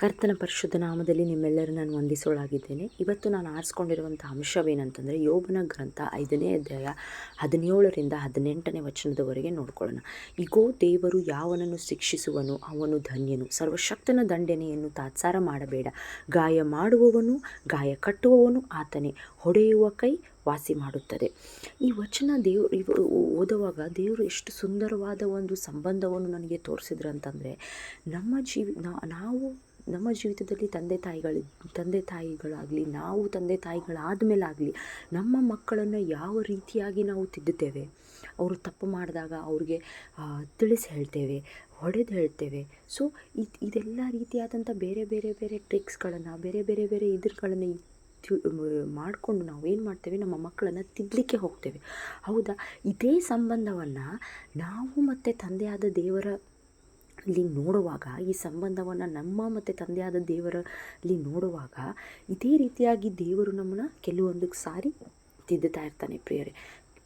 ಕರ್ತನ ಪರಿಶುದ್ಧ ನಾಮದಲ್ಲಿ ನಿಮ್ಮೆಲ್ಲರೂ ನಾನು ವಂದಿಸೋಳಾಗಿದ್ದೇನೆ. ಇವತ್ತು ನಾನು ಆರಿಸ್ಕೊಂಡಿರುವಂಥ ಅಂಶವೇನಂತಂದರೆ ಯೋಬನ ಗ್ರಂಥ ಐದನೇ ಅಧ್ಯಾಯ ಹದಿನೇಳರಿಂದ ಹದಿನೆಂಟನೇ ವಚನದವರೆಗೆ ನೋಡ್ಕೊಳ್ಳೋಣ. ಈಗೋ ದೇವರು ಯಾವನನ್ನು ಶಿಕ್ಷಿಸುವನು ಅವನು ಧನ್ಯನು. ಸರ್ವಶಕ್ತನ ದಂಡನೆಯನ್ನು ತಾತ್ಸಾರ ಮಾಡಬೇಡ. ಗಾಯ ಮಾಡುವವನು, ಗಾಯ ಕಟ್ಟುವವನು ಆತನೇ. ಹೊಡೆಯುವ ಕೈ ವಾಸಿ ಮಾಡುತ್ತದೆ. ಈ ವಚನ ದೇವರು, ಇವರು ಓದುವಾಗ ದೇವರು ಎಷ್ಟು ಸುಂದರವಾದ ಒಂದು ಸಂಬಂಧವನ್ನು ನನಗೆ ತೋರಿಸಿದ್ರು ಅಂತಂದರೆ ನಮ್ಮ ಜೀವಿ ನಾವು ನಮ್ಮ ಜೀವಿತದಲ್ಲಿ ತಂದೆ ತಾಯಿಗಳು, ತಂದೆ ತಾಯಿಗಳಾಗಲಿ, ನಾವು ತಂದೆ ತಾಯಿಗಳಾದ ಮೇಲಾಗಲಿ ನಮ್ಮ ಮಕ್ಕಳನ್ನು ಯಾವ ರೀತಿಯಾಗಿ ನಾವು ತಿದ್ದುತ್ತೇವೆ? ಅವರು ತಪ್ಪು ಮಾಡಿದಾಗ ಅವ್ರಿಗೆ ತಿಳಿಸಿ ಹೇಳ್ತೇವೆ, ಹೊಡೆದು ಹೇಳ್ತೇವೆ. ಸೊ ಇದು, ಇದೆಲ್ಲ ರೀತಿಯಾದಂಥ ಬೇರೆ ಬೇರೆ ಬೇರೆ ಟ್ರಿಕ್ಸ್ಗಳನ್ನು ಬೇರೆ ಬೇರೆ ಬೇರೆ ಇದ್ರಗಳನ್ನು ಮಾಡಿಕೊಂಡು ನಾವು ಏನು ಮಾಡ್ತೇವೆ? ನಮ್ಮ ಮಕ್ಕಳನ್ನು ತಿದ್ದಲಿಕ್ಕೆ ಹೋಗ್ತೇವೆ. ಹೌದಾ? ಇದೇ ಸಂಬಂಧವನ್ನು ನಾವು ಮತ್ತು ತಂದೆಯಾದ ದೇವರ ಇಲ್ಲಿ ನೋಡುವಾಗ, ಈ ಸಂಬಂಧವನ್ನು ನಮ್ಮ ಮತ್ತು ತಂದೆಯಾದ ದೇವರಲ್ಲಿ ನೋಡುವಾಗ, ಇದೇ ರೀತಿಯಾಗಿ ದೇವರು ನಮ್ಮನ್ನು ಕೆಲವೊಂದು ಸಾರಿ ತಿದ್ದುತ್ತಾ ಇರ್ತಾನೆ ಪ್ರಿಯರೇ.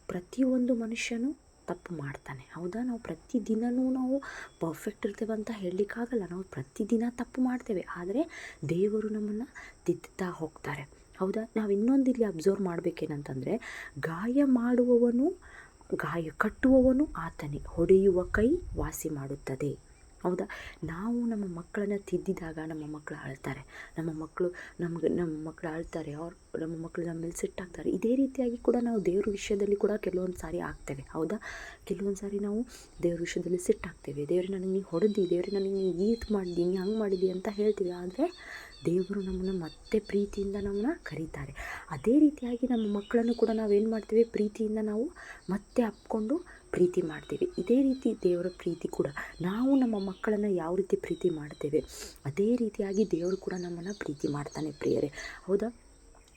ಪ್ರತಿಯೊಂದು ಮನುಷ್ಯನು ತಪ್ಪು ಮಾಡ್ತಾನೆ. ಹೌದಾ? ನಾವು ಪ್ರತಿದಿನವೂ ನಾವು ಪರ್ಫೆಕ್ಟ್ ಇರ್ತೇವೆ ಅಂತ ಹೇಳಲಿಕ್ಕಾಗಲ್ಲ. ನಾವು ಪ್ರತಿದಿನ ತಪ್ಪು ಮಾಡ್ತೇವೆ. ಆದರೆ ದೇವರು ನಮ್ಮನ್ನು ತಿದ್ದುತ್ತಾ ಹೋಗ್ತಾರೆ. ಹೌದಾ? ನಾವು ಇನ್ನೊಂದು ಇಲ್ಲಿ ಅಬ್ಸರ್ವ್ ಮಾಡಬೇಕೇನಂತಂದರೆ, ಗಾಯ ಮಾಡುವವನು, ಗಾಯ ಕಟ್ಟುವವನು ಆತನೇ. ಹೊಡೆಯುವ ಕೈ ವಾಸಿ ಮಾಡುತ್ತದೆ. ಹೌದಾ? ನಾವು ನಮ್ಮ ಮಕ್ಕಳನ್ನು ತಿದ್ದಿದಾಗ ನಮ್ಮ ಮಕ್ಕಳು ಅಳ್ತಾರೆ. ನಮ್ಮ ಮಕ್ಕಳು ನಮ್ಗೆ, ನಮ್ಮ ಮಕ್ಕಳು ಅಳ್ತಾರೆ. ಅವ್ರು, ನಮ್ಮ ಮಕ್ಕಳು ನಮ್ಮ ಮೇಲೆ ಸಿಟ್ಟಾಗ್ತಾರೆ ಇದೇ ರೀತಿಯಾಗಿ ಕೂಡ ನಾವು ದೇವ್ರ ವಿಷಯದಲ್ಲಿ ಕೂಡ ಕೆಲವೊಂದು ಸಾರಿ ಆಗ್ತೇವೆ. ಹೌದಾ? ಕೆಲವೊಂದು ಸಾರಿ ನಾವು ದೇವ್ರ ವಿಷಯದಲ್ಲಿ ಸಿಟ್ಟಾಗ್ತೇವೆ ದೇವ್ರು ನನಗೆ ನೀ ಹೊಡೆದಿ, ದೇವ್ರು ನನಗೆ ನೀನು ಈತ್ ಮಾಡಿದಿ, ನೀ ಹಂಗೆ ಮಾಡಿದಿ ಅಂತ ಹೇಳ್ತೀವಿ. ಆದರೆ ದೇವರು ನಮ್ಮನ್ನು ಮತ್ತೆ ಪ್ರೀತಿಯಿಂದ ನಮ್ಮನ್ನ ಕರೀತಾರೆ. ಅದೇ ರೀತಿಯಾಗಿ ನಮ್ಮ ಮಕ್ಕಳನ್ನು ಕೂಡ ನಾವೇನು ಮಾಡ್ತೀವಿ? ಪ್ರೀತಿಯಿಂದ ನಾವು ಮತ್ತೆ ಅಪ್ಕೊಂಡು ಪ್ರೀತಿ ಮಾಡ್ತೇವೆ. ಇದೇ ರೀತಿ ದೇವರ ಪ್ರೀತಿ ಕೂಡ ನಾವು ನಮ್ಮ ಮಕ್ಕಳನ್ನು ಯಾವ ರೀತಿ ಪ್ರೀತಿ ಮಾಡ್ತೇವೆ? ಅದೇ ರೀತಿಯಾಗಿ ದೇವರು ಕೂಡ ನಮ್ಮನ್ನು ಪ್ರೀತಿ ಮಾಡ್ತಾನೆ ಪ್ರಿಯರೇ. ಹೌದಾ?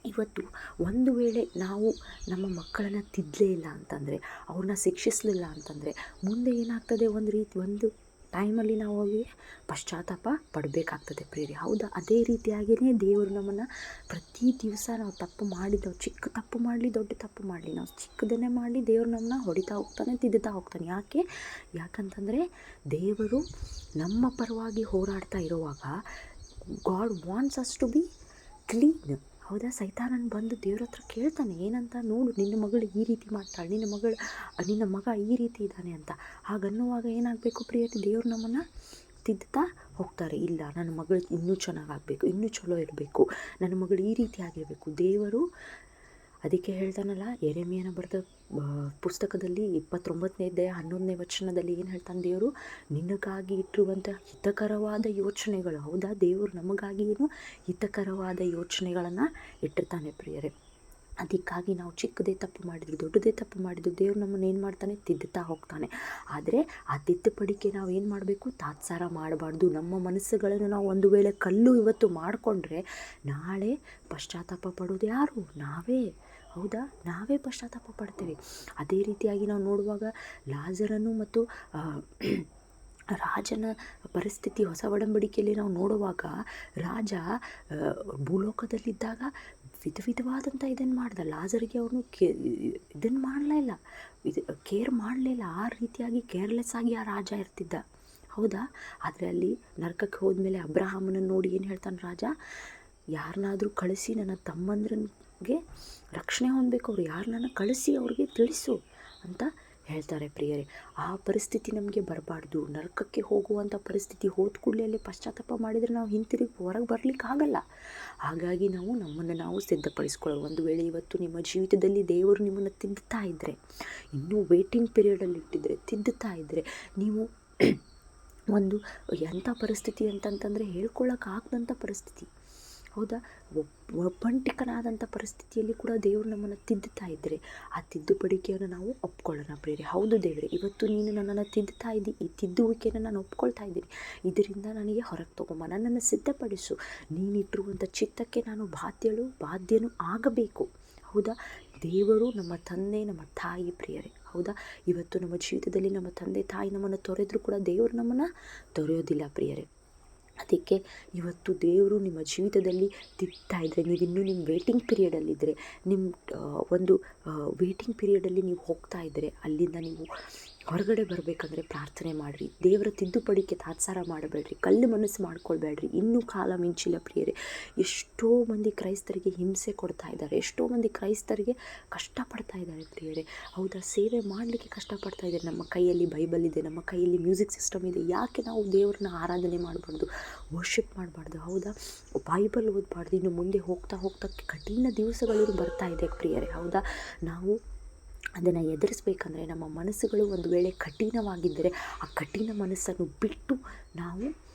ಇವತ್ತು ಒಂದು ವೇಳೆ ನಾವು ನಮ್ಮ ಮಕ್ಕಳನ್ನು ತಿದ್ದಲೇ ಇಲ್ಲ ಅಂತಂದರೆ, ಅವ್ರನ್ನ ಶಿಕ್ಷಿಸಲಿಲ್ಲ ಅಂತಂದರೆ, ಮುಂದೆ ಏನಾಗ್ತದೆ ಒಂದು ರೀತಿ, ಒಂದು ಟೈಮಲ್ಲಿ ನಾವು ಹೋಗಿ ಪಶ್ಚಾತ್ತಾಪ ಪಡಬೇಕಾಗ್ತದೆ ಪ್ರೇರಿ ಹೌದಾ? ಅದೇ ರೀತಿಯಾಗಿಯೇ ದೇವರು ನಮ್ಮನ್ನು ಪ್ರತಿ ದಿವಸ ನಾವು ತಪ್ಪು ಮಾಡಿದ, ಚಿಕ್ಕ ತಪ್ಪು ಮಾಡಲಿ, ದೊಡ್ಡ ತಪ್ಪು ಮಾಡಲಿ, ನಾವು ಚಿಕ್ಕದನ್ನೇ ಮಾಡಲಿ ದೇವರು ನಮ್ಮನ್ನ ಹೊಡಿತಾ ಹೋಗ್ತಾನೆ, ತಿದ್ದುತ್ತಾ ಹೋಗ್ತಾನೆ. ಯಾಕೆ? ಯಾಕಂತಂದರೆ ದೇವರು ನಮ್ಮ ಪರವಾಗಿ ಹೋರಾಡ್ತಾ ಇರುವಾಗ God wants us to be clean ಹೌದಾ ಸೈತಾನನ್ ಬಂದು ದೇವ್ರ ಹತ್ರ ಕೇಳ್ತಾನೆ, ಏನಂತ? ನೋಡು, ನಿನ್ನ ಮಗಳು ಈ ರೀತಿ ಮಾಡ್ತಾಳೆ, ನಿನ್ನ ಮಗಳು ನಿನ್ನ ಮಗ ಈ ರೀತಿ ಇದ್ದಾನೆ ಅಂತ. ಹಾಗನ್ನುವಾಗ ಏನಾಗಬೇಕು ಪ್ರಿಯತಿ? ದೇವ್ರು ನಮ್ಮನ್ನು ತಿದ್ದುತ್ತಾ ಹೋಗ್ತಾರೆ. ಇಲ್ಲ, ನನ್ನ ಮಗಳು ಇನ್ನೂ ಚೆನ್ನಾಗಾಗಬೇಕು ಇನ್ನೂ ಚಲೋ ಇರಬೇಕು, ನನ್ನ ಮಗಳು ಈ ರೀತಿ ಆಗಿರಬೇಕು. ದೇವರು ಅದಕ್ಕೆ ಹೇಳ್ತಾನಲ್ಲ ಎರೆಮಿಯನ ಬರೆದ ಪುಸ್ತಕದಲ್ಲಿ ಇಪ್ಪತ್ತೊಂಬತ್ತನೇ ಅಧ್ಯಾಯ ಹನ್ನೊಂದನೇ ವಚನದಲ್ಲಿ ಏನು ಹೇಳ್ತಾನೆ ದೇವರು? ನಿನಗಾಗಿ ಇಟ್ಟಿರುವಂಥ ಹಿತಕರವಾದ ಯೋಚನೆಗಳು. ಹೌದಾ? ದೇವರು ನಮಗಾಗಿ ಏನು ಹಿತಕರವಾದ ಯೋಚನೆಗಳನ್ನು ಇಟ್ಟಿರ್ತಾನೆ ಪ್ರಿಯರೇ. ಅದಕ್ಕಾಗಿ ನಾವು ಚಿಕ್ಕದೇ ತಪ್ಪು ಮಾಡಿದ್ರು ದೊಡ್ಡದೇ ತಪ್ಪು ಮಾಡಿದ್ರು ದೇವ್ರು ನಮ್ಮನ್ನು ಏನು ಮಾಡ್ತಾನೆ? ತಿದ್ದುತ್ತಾ ಹೋಗ್ತಾನೆ. ಆದರೆ ಆ ತಿದ್ದುಪಡಿಕೆ ನಾವು ಏನು ಮಾಡಬೇಕು? ತಾತ್ಸಾರ ಮಾಡಬಾರ್ದು. ನಮ್ಮ ಮನಸ್ಸುಗಳನ್ನು ನಾವು ಒಂದು ವೇಳೆ ಕಲ್ಲು ಇವತ್ತು ಮಾಡಿಕೊಂಡ್ರೆ ನಾಳೆ ಪಶ್ಚಾತ್ತಾಪ ಪಡೋದು ಯಾರು? ನಾವೇ. ಹೌದಾ? ನಾವೇ ಪಶ್ಚಾತ್ತಾಪ ಪಡ್ತೇವೆ. ಅದೇ ರೀತಿಯಾಗಿ ನಾವು ನೋಡುವಾಗ ಲಾಜರನ್ನು ಮತ್ತು ರಾಜನ ಪರಿಸ್ಥಿತಿ, ಹೊಸ ಒಡಂಬಡಿಕೆಯಲ್ಲಿ ನಾವು ನೋಡುವಾಗ ರಾಜ ಭೂಲೋಕದಲ್ಲಿದ್ದಾಗ ವಿಧ ವಿಧವಾದಂಥ ಇದನ್ನು ಮಾಡ್ದ. ಲಾಜರಿಗೆ ಅವನು ಕೇ ಇದನ್ನು ಮಾಡಲೇ ಇಲ್ಲ. ಇದು ಕೇರ್ ಮಾಡಲಿಲ್ಲ ಆ ರೀತಿಯಾಗಿ ಕೇರ್ಲೆಸ್ ಆಗಿ ಆ ರಾಜ ಇರ್ತಿದ್ದ. ಹೌದಾ? ಆದರೆ ಅಲ್ಲಿ ನರ್ಕಕ್ಕೆ ಹೋದ್ಮೇಲೆ ಅಬ್ರಹಾಮನನ್ನು ನೋಡಿ ಏನು ಹೇಳ್ತಾನೆ ರಾಜ? ಯಾರನ್ನಾದರೂ ಕಳಿಸಿ ನನ್ನ ತಮ್ಮಂದ್ರನಿಗೆ ರಕ್ಷಣೆ ಹೊಂದಬೇಕು. ಅವ್ರು ಯಾರನ್ನ ಕಳಿಸಿ ಅವ್ರಿಗೆ ತಿಳಿಸು ಅಂತ ಹೇಳ್ತಾರೆ ಪ್ರಿಯರೇ. ಆ ಪರಿಸ್ಥಿತಿ ನಮಗೆ ಬರಬಾರ್ದು. ನರಕಕ್ಕೆ ಹೋಗುವಂಥ ಪರಿಸ್ಥಿತಿ ಹೋದ ಕೂಡಲೇ ಪಶ್ಚಾತ್ತಾಪ ಮಾಡಿದರೆ ನಾವು ಹಿಂತಿರುಗಿ ಹೊರಗೆ ಬರಲಿಕ್ಕೆ ಆಗಲ್ಲ. ಹಾಗಾಗಿ ನಾವು ನಮ್ಮನ್ನು ನಾವು ಸಿದ್ಧಪಡಿಸ್ಕೊಳ್ಳೋ ಒಂದು ವೇಳೆ ಇವತ್ತು ನಿಮ್ಮ ಜೀವಿತದಲ್ಲಿ ದೇವರು ನಿಮ್ಮನ್ನು ತಿದ್ದುತ್ತಾ ಇದ್ದರೆ ಇನ್ನೂ ವೇಟಿಂಗ್ ಪೀರಿಯಡಲ್ಲಿ ಇಟ್ಟಿದ್ದರೆ ತಿದ್ದುತ್ತಾ ಇದ್ದರೆ ನೀವು ಒಂದು ಎಂಥ ಪರಿಸ್ಥಿತಿ ಅಂತಂತಂದರೆ ಹೇಳ್ಕೊಳ್ಳೋಕ್ಕಾಗದಂಥ ಪರಿಸ್ಥಿತಿ. ಹೌದಾ? ಒಬ್ಬಂಟಿಕನಾದಂಥ ಪರಿಸ್ಥಿತಿಯಲ್ಲಿ ಕೂಡ ದೇವರು ನಮ್ಮನ್ನು ತಿದ್ದುತ್ತಾ ಇದ್ದರೆ ಆ ತಿದ್ದುಪಡಿಕೆಯನ್ನು ನಾವು ಒಪ್ಕೊಳ್ಳೋಣ ಪ್ರೇರೆ ಹೌದು ದೇವರೇ, ಇವತ್ತು ನೀನು ನನ್ನನ್ನು ತಿದ್ದುತ್ತಾ ಇದ್ದಿ, ಈ ತಿದ್ದುವಿಕೆಯನ್ನು ನಾನು ಒಪ್ಕೊಳ್ತಾ ಇದ್ದೀನಿ. ಇದರಿಂದ ನನಗೆ ಹೊರಗೆ ತಗೊಂಬ, ನನ್ನನ್ನು ಸಿದ್ಧಪಡಿಸು. ನೀನಿಟ್ಟಿರುವಂಥ ಚಿತ್ತಕ್ಕೆ ನಾನು ಬಾಧ್ಯಳು, ಬಾಧ್ಯನೂ ಆಗಬೇಕು. ಹೌದಾ? ದೇವರು ನಮ್ಮ ತಂದೆ, ನಮ್ಮ ತಾಯಿ ಪ್ರಿಯರೇ. ಹೌದಾ? ಇವತ್ತು ನಮ್ಮ ಜೀವಿತದಲ್ಲಿ ನಮ್ಮ ತಂದೆ, ತಾಯಿ ನಮ್ಮನ್ನು ತೊರೆದರೂ ಕೂಡ ದೇವರು ನಮ್ಮನ್ನು ತೊರೆಯೋದಿಲ್ಲ ಪ್ರಿಯರೇ. ಅದಕ್ಕೆ ಇವತ್ತು ದೇವರು ನಿಮ್ಮ ಜೀವಿತದಲ್ಲಿ ತಿಕ್ತಾ ಇದ್ದರೆ ನೀವು ಇನ್ನೂ ನಿಮ್ಮ ವೇಟಿಂಗ್ ಪೀರಿಯಡಲ್ಲಿದ್ದರೆ ನಿಮ್ಮ ಒಂದು ವೇಟಿಂಗ್ ಪೀರಿಯಡಲ್ಲಿ ನೀವು ಹೋಗ್ತಾ ಇದ್ದರೆ ಅಲ್ಲಿಂದ ನೀವು ಹೊರಗಡೆ ಬರಬೇಕಂದ್ರೆ ಪ್ರಾರ್ಥನೆ ಮಾಡಿರಿ. ದೇವರ ತಿದ್ದುಪಡಿಕೆ ತಾತ್ಸಾರ ಮಾಡಬೇಡ್ರಿ. ಕಲ್ಲು ಮನಸ್ಸು ಮಾಡ್ಕೊಳ್ಬೇಡ್ರಿ. ಇನ್ನೂ ಕಾಲ ಮಿಂಚಿಲ್ಲ ಪ್ರಿಯರೇ. ಎಷ್ಟೋ ಮಂದಿ ಕ್ರೈಸ್ತರಿಗೆ ಹಿಂಸೆ ಕೊಡ್ತಾ ಇದ್ದಾರೆ. ಎಷ್ಟೋ ಮಂದಿ ಕ್ರೈಸ್ತರಿಗೆ ಕಷ್ಟಪಡ್ತಾ ಇದ್ದಾರೆ ಪ್ರಿಯರೇ. ಹೌದಾ? ಸೇವೆ ಮಾಡಲಿಕ್ಕೆ ಕಷ್ಟಪಡ್ತಾ ಇದ್ದಾರೆ. ನಮ್ಮ ಕೈಯಲ್ಲಿ ಬೈಬಲ್ ಇದೆ. ನಮ್ಮ ಕೈಯಲ್ಲಿ ಮ್ಯೂಸಿಕ್ ಸಿಸ್ಟಮ್ ಇದೆ. ಯಾಕೆ ನಾವು ದೇವ್ರನ್ನ ಆರಾಧನೆ ಮಾಡಬಾರ್ದು? ವರ್ಷಿಪ್ ಮಾಡಬಾರ್ದು. ಹೌದಾ? ಬೈಬಲ್ ಓದಬಾರ್ದು. ಇನ್ನು ಮುಂದೆ ಹೋಗ್ತಾ ಹೋಗ್ತಾ ಕಠಿಣ ದಿವಸಗಳು ಬರ್ತಾ ಇದೆ ಪ್ರಿಯರೇ. ಹೌದಾ? ನಾವು ಅದನ್ನು ಎದುರಿಸ್ಬೇಕಂದ್ರೆ ನಮ್ಮ ಮನಸ್ಸುಗಳು ಒಂದು ವೇಳೆ ಕಠಿಣವಾಗಿದ್ದರೆ ಆ ಕಠಿಣ ಮನಸ್ಸನ್ನು ಬಿಟ್ಟು ನಾವು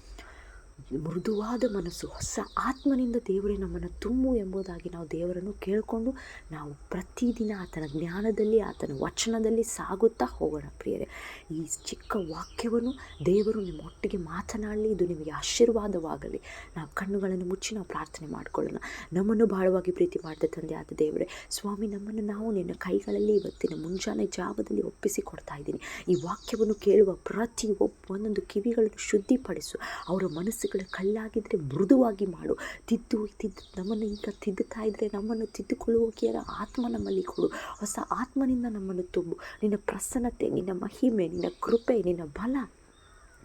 ಮೃದುವಾದ ಮನಸ್ಸು, ಹೊಸ ಆತ್ಮನಿಂದ ದೇವರೇ ನಮ್ಮನ್ನು ತುಂಬು ಎಂಬುದಾಗಿ ನಾವು ದೇವರನ್ನು ಕೇಳಿಕೊಂಡು ನಾವು ಪ್ರತಿದಿನ ಆತನ ಜ್ಞಾನದಲ್ಲಿ, ಆತನ ವಚನದಲ್ಲಿ ಸಾಗುತ್ತಾ ಹೋಗೋಣ ಪ್ರಿಯರೇ. ಈ ಚಿಕ್ಕ ವಾಕ್ಯವನ್ನು ದೇವರು ನಿಮ್ಮ ಒಟ್ಟಿಗೆ ಮಾತನಾಡಲಿ, ಇದು ನಿಮಗೆ ಆಶೀರ್ವಾದವಾಗಲಿ. ನಾವು ಕಣ್ಣುಗಳನ್ನು ಮುಚ್ಚಿ ನಾವು ಪ್ರಾರ್ಥನೆ ಮಾಡಿಕೊಳ್ಳೋಣ. ನಮ್ಮನ್ನು ಬಹಳವಾಗಿ ಪ್ರೀತಿ ಮಾಡಿದ ತಂದೆ ಆದ ದೇವರೇ, ಸ್ವಾಮಿ, ನಮ್ಮನ್ನು ನಾವು ನಿನ್ನ ಕೈಗಳಲ್ಲಿ ಇವತ್ತಿನ ಮುಂಜಾನೆ ಜಾವದಲ್ಲಿ ಒಪ್ಪಿಸಿ ಕೊಡ್ತಾ ಇದ್ದೀನಿ. ಈ ವಾಕ್ಯವನ್ನು ಕೇಳುವ ಪ್ರತಿ ಒಬ್ಬ ಒಂದೊಂದು ಕಿವಿಗಳನ್ನು ಶುದ್ಧಿಪಡಿಸು. ಅವರ ಮನಸ್ಸುಗಳ ಕಲ್ಲಾಗಿದ್ದರೆ ಮೃದುವಾಗಿ ಮಾಡು. ತಿದ್ದು ತಿದ್ದು, ನಮ್ಮನ್ನು ಈಗ ತಿದ್ದುತ್ತಾ ಇದ್ದರೆ ನಮ್ಮನ್ನು ತಿದ್ದುಕೊಳ್ಳುವಿಕೆಯರ ಆತ್ಮ ನಮ್ಮಲ್ಲಿ ಕೊಡು. ಹೊಸ ಆತ್ಮನಿಂದ ನಮ್ಮನ್ನು ತುಂಬು. ನಿನ್ನ ಪ್ರಸನ್ನತೆ, ನಿನ್ನ ಮಹಿಮೆ, ನಿನ್ನ ಕೃಪೆ, ನಿನ್ನ ಬಲ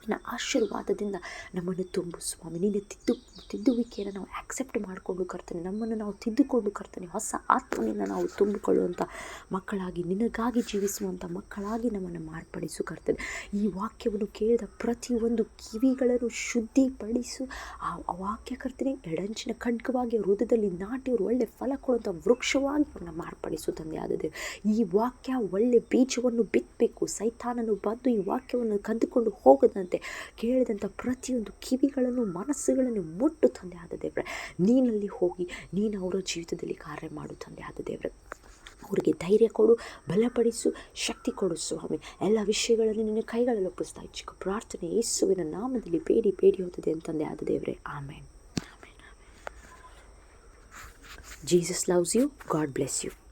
ನಿನ್ನ ಆಶೀರ್ವಾದದಿಂದ ನಮ್ಮನ್ನು ತುಂಬು ಸ್ವಾಮಿ. ನಿನ್ನ ತಿದ್ದು, ತಿದ್ದುವಿಕೆಯನ್ನು ನಾವು ಆಕ್ಸೆಪ್ಟ್ ಮಾಡಿಕೊಂಡು ಕರ್ತನೆ, ನಮ್ಮನ್ನು ನಾವು ತಿದ್ದುಕೊಂಡು ಕರ್ತನೆ, ಹೊಸ ಆತ್ಮನಿಂದ ನಾವು ತುಂಬಿಕೊಳ್ಳುವಂಥ ಮಕ್ಕಳಾಗಿ, ನಿನಗಾಗಿ ಜೀವಿಸುವಂಥ ಮಕ್ಕಳಾಗಿ ನಮ್ಮನ್ನು ಮಾರ್ಪಡಿಸು ಕರ್ತನೆ. ಈ ವಾಕ್ಯವನ್ನು ಕೇಳಿದ ಪ್ರತಿಯೊಂದು ಕಿವಿಗಳನ್ನು ಶುದ್ಧಿಪಡಿಸು. ಆ ವಾಕ್ಯ ಕರ್ತನೆ ಎಡಂಚಿನ ಖಡ್ಗವಾಗಿ, ಹೃದಯದಲ್ಲಿ ನಾಟಿ ಅವರು ಒಳ್ಳೆ ಫಲ ಕೊಡುವಂಥ ವೃಕ್ಷವಾಗಿ ಅವನ್ನ ಮಾರ್ಪಡಿಸು ತಂದೆ ಆದದೆ ಈ ವಾಕ್ಯ ಒಳ್ಳೆ ಬೀಜವನ್ನು ಬಿತ್ತಬೇಕು. ಸೈತಾನನು ಬಂದು ಈ ವಾಕ್ಯವನ್ನು ಕದ್ದುಕೊಂಡು ಹೋಗದಂತೆ ಕೇಳಿದಂಥ ಪ್ರತಿಯೊಂದು ಕಿವಿಗಳನ್ನು, ಮನಸ್ಸುಗಳನ್ನು ಮುಟ್ಟು ತಂದೆ ಆದ ದೇವ್ರೆ. ನೀನಲ್ಲಿ ಹೋಗಿ, ನೀನು ಅವರ ಜೀವಿತದಲ್ಲಿ ಕಾರ್ಯ ಮಾಡು ತಂದೆ ಆದ ದೇವ್ರೆ. ಅವರಿಗೆ ಧೈರ್ಯ ಕೊಡು, ಬಲಪಡಿಸು, ಶಕ್ತಿ ಕೊಡು ಸ್ವಾಮಿ. ಎಲ್ಲ ವಿಷಯಗಳನ್ನು ನಿನ್ನ ಕೈಗಳಲ್ಲಿ ಒಪ್ಪಿಸ್ತಾ ಚಿಕ್ಕ ಪ್ರಾರ್ಥನೆ ಯೇಸುವಿನ ನಾಮದಲ್ಲಿ ಬೇಡಿ ಬೇಡಿ ಹೋಗ್ತದೆ ಅಂತಂದೆ ಆದ ದೇವ್ರೆ. Amen. Jesus loves you God bless you